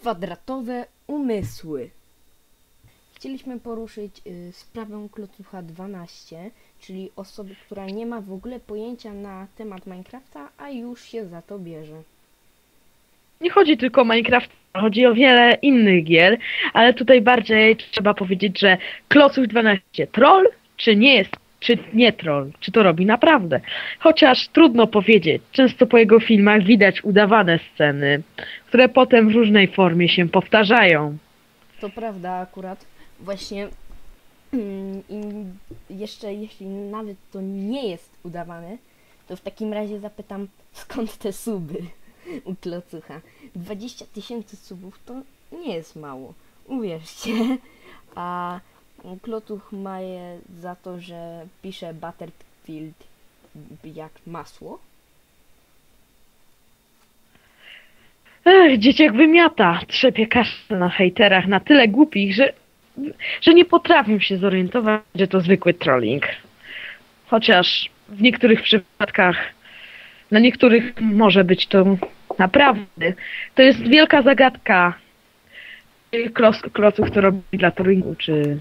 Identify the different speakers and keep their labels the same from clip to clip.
Speaker 1: Kwadratowe umysły. Chcieliśmy poruszyć y, sprawę Klocucha 12, czyli osoby, która nie ma w ogóle pojęcia na temat Minecrafta, a już się za to bierze.
Speaker 2: Nie chodzi tylko o Minecraft, chodzi o wiele innych gier, ale tutaj bardziej trzeba powiedzieć, że Klocuch 12 troll, czy nie jest, czy nie troll, czy to robi naprawdę. Chociaż trudno powiedzieć, często po jego filmach widać udawane sceny, które potem w różnej formie się powtarzają.
Speaker 1: To prawda akurat. Właśnie mm, i jeszcze jeśli nawet to nie jest udawane, to w takim razie zapytam skąd te suby u Klocucha. 20 tysięcy subów to nie jest mało, uwierzcie. A Klocuch ma je za to, że pisze Battlefield jak masło.
Speaker 2: Ech, dzieciak wymiata, trzepie kasę na hejterach na tyle głupich, że, że nie potrafią się zorientować, że to zwykły trolling. Chociaż w niektórych przypadkach, dla niektórych może być to naprawdę. To jest wielka zagadka. Klos, Klocuch to robi dla trollingu, czy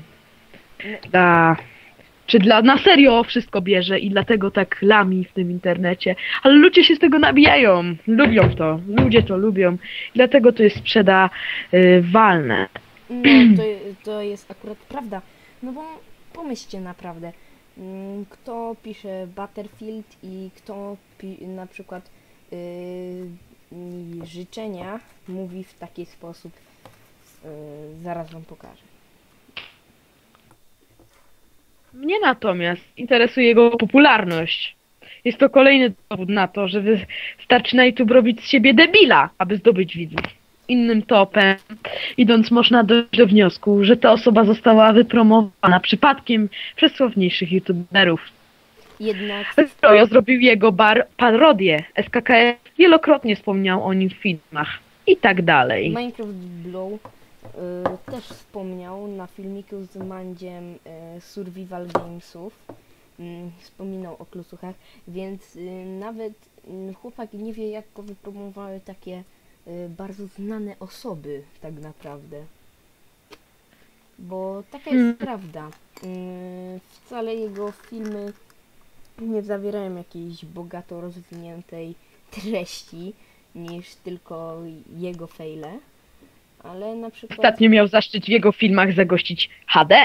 Speaker 2: dla... Czy dla, na serio wszystko bierze i dlatego tak lami w tym internecie. Ale ludzie się z tego nabijają. Lubią to. Ludzie to lubią. Dlatego to jest sprzedawalne.
Speaker 1: No, to, to jest akurat prawda. No bo pomyślcie naprawdę, mm, kto pisze Battlefield i kto na przykład yy, życzenia mówi w taki sposób. Yy, zaraz wam pokażę.
Speaker 2: Mnie natomiast interesuje jego popularność. Jest to kolejny dowód na to, że wystarczy na YouTube robić z siebie debila, aby zdobyć widzów. Innym topem, idąc można dojść do wniosku, że ta osoba została wypromowana przypadkiem przez sławniejszych youtuberów.
Speaker 1: Jednak
Speaker 2: Rojo zrobił jego bar parodię. SKKF wielokrotnie wspomniał o nim w filmach. I tak dalej.
Speaker 1: Minecraft Blow y, też wspomniał na filmiku z Mandziem y, Survival Gamesów. Mm, wspominał o klusuchach, więc y, nawet y, chłopak nie wie jak go wypromowały takie y, bardzo znane osoby tak naprawdę. Bo taka jest
Speaker 2: Mm.
Speaker 1: prawda. Y, wcale jego filmy nie zawierają jakiejś bogato rozwiniętej treści niż tylko jego fejle. Ale na przykład.
Speaker 2: Ostatnio miał zaszczyt w jego filmach zagościć HD.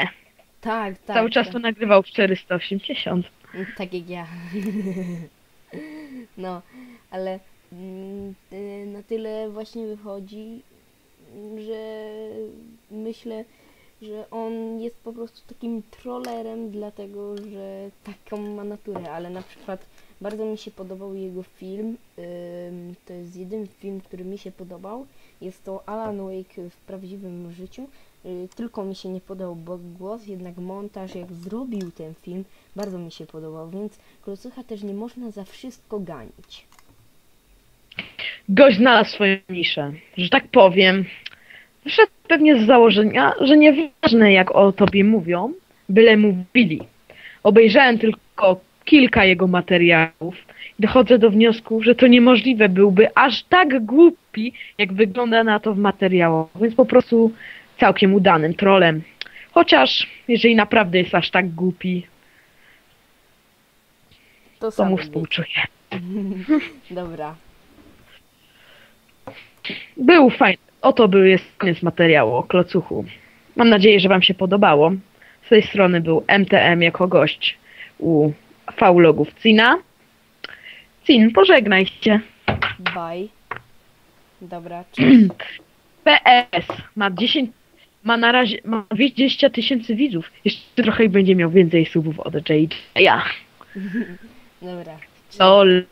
Speaker 1: Tak, tak.
Speaker 2: Cały czas
Speaker 1: tak.
Speaker 2: to nagrywał w 480.
Speaker 1: Tak jak ja. No, ale mm, na tyle właśnie wychodzi, że myślę, że on jest po prostu takim trollerem, dlatego że taką ma naturę, ale na przykład bardzo mi się podobał jego film. ym, To jest jedyny film, który mi się podobał. Jest to Alan Wake w prawdziwym życiu. Y, Tylko mi się nie podobał głos, jednak montaż, jak zrobił ten film, bardzo mi się podobał, więc Klocucha też nie można za wszystko ganić.
Speaker 2: Gość znalazł swoją niszę, że tak powiem. Wyszedł pewnie z założenia, że nieważne jak o tobie mówią, byle mówili. Obejrzałem tylko kilka jego materiałów dochodzę do wniosku, że to niemożliwe byłby aż tak głupi, jak wygląda na to w materiałach, więc po prostu całkiem udanym trolem. Chociaż, jeżeli naprawdę jest aż tak głupi,
Speaker 1: To
Speaker 2: to mu współczuję.
Speaker 1: Dobra.
Speaker 2: Był fajny. Oto był jest koniec materiału o klocuchu. Mam nadzieję, że Wam się podobało. Z tej strony był MTM jako gość u faulogów Cina. Cin, pożegnaj się.
Speaker 1: Bye. Dobra, cześć.
Speaker 2: PS ma 10, ma na razie ma 20 tysięcy widzów. Jeszcze trochę i będzie miał więcej subów od JJ. Ja.
Speaker 1: Dobra.
Speaker 2: Lol.